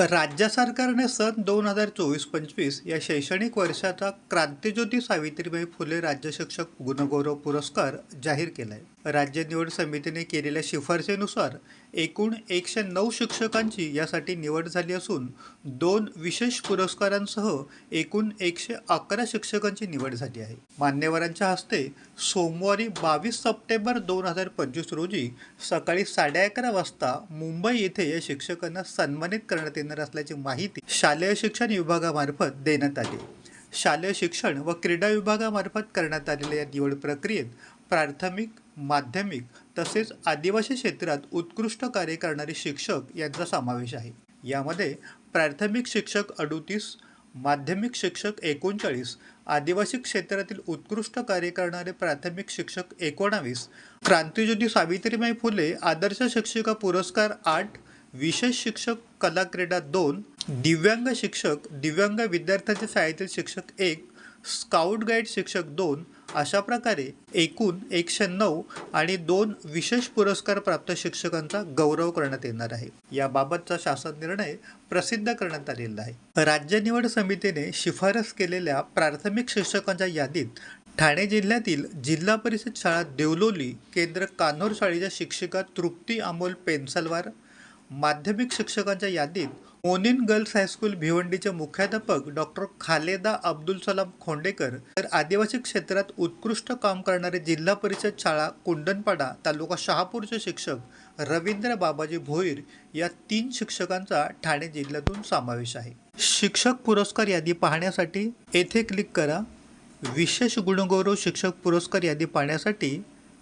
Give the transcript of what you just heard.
राज्य सरकारने सन दोन हजार चोवीस पंचवीस या शैक्षणिक वर्षाचा क्रांतिज्योती सावित्रीबाई फुले राज्य शिक्षक गुणगौरव पुरस्कार जाहीर केला आहे राज्य निवड समितीने केलेल्या शिफारसीनुसार एकूण एकशे नऊ शिक्षकांची यासाठी निवड झाली असून दोन विशेष पुरस्कारांसह एकूण एकशे अकरा शिक्षकांची निवड झाली आहे. मान्यवरांच्या हस्ते सोमवारी बावीस सप्टेंबर दोन हजार पंचवीस रोजी सकाळी साडे अकरा वाजता मुंबई येथे या शिक्षकांना सन्मानित करण्यात येणार असल्याची माहिती शालेय शिक्षण विभागामार्फत देण्यात आली. शालेय शिक्षण व क्रीडा विभागामार्फत करण्यात आलेल्या या निवड प्रक्रियेत प्राथमिक माध्यमिक तसेच आदिवासी क्षेत्रात उत्कृष्ट कार्य करणारे शिक्षक यांचा समावेश आहे. यामध्ये प्राथमिक शिक्षक अडुतीस माध्यमिक शिक्षक एकोणचाळीस आदिवासी क्षेत्रातील उत्कृष्ट कार्य करणारे प्राथमिक शिक्षक एकोणावीस क्रांतिज्योती सावित्रीबाई फुले आदर्श शिक्षिका पुरस्कार आठ विशेष शिक्षक कला क्रीडा दोन दिव्यांग शिक्षक दिव्यांग विद्यार्थ्यांच्या शाळेतील शिक्षक एक स्काउट गाईड शिक्षक दोन अशा प्रकारे एकूण एकशे नऊ आणि दोन विशेष पुरस्कार प्राप्त शिक्षकांचा गौरव करण्यात येणार आहे. याबाबतचा शासन निर्णय प्रसिद्ध करण्यात आलेला आहे. राज्य निवड समितीने शिफारस केलेल्या प्राथमिक शिक्षकांच्या यादीत ठाणे जिल्ह्यातील जिल्हा परिषद शाळा देवलोली केंद्र कान्होर शाळेच्या शिक्षिका तृप्ती अमोल पेन्सलवार माध्यमिक शिक्षकांच्या यादीत मोनिन गर्ल्स हायस्कूल भिवंडीचे मुख्याध्यापक डॉक्टर खालेदा अब्दुल सलाम खोंडेकर तर आदिवासी क्षेत्रात उत्कृष्ट काम करणारे जिल्हा परिषद शाळा कुंडनपाडा तालुका शहापूरचे शिक्षक रवींद्र बाबाजी भोईर या तीन शिक्षकांचा ठाणे जिल्ह्यातून समावेश आहे. शिक्षक पुरस्कार यादी पाहण्यासाठी येथे क्लिक करा. विशेष गुणगौरव शिक्षक पुरस्कार यादी पाहण्यासाठी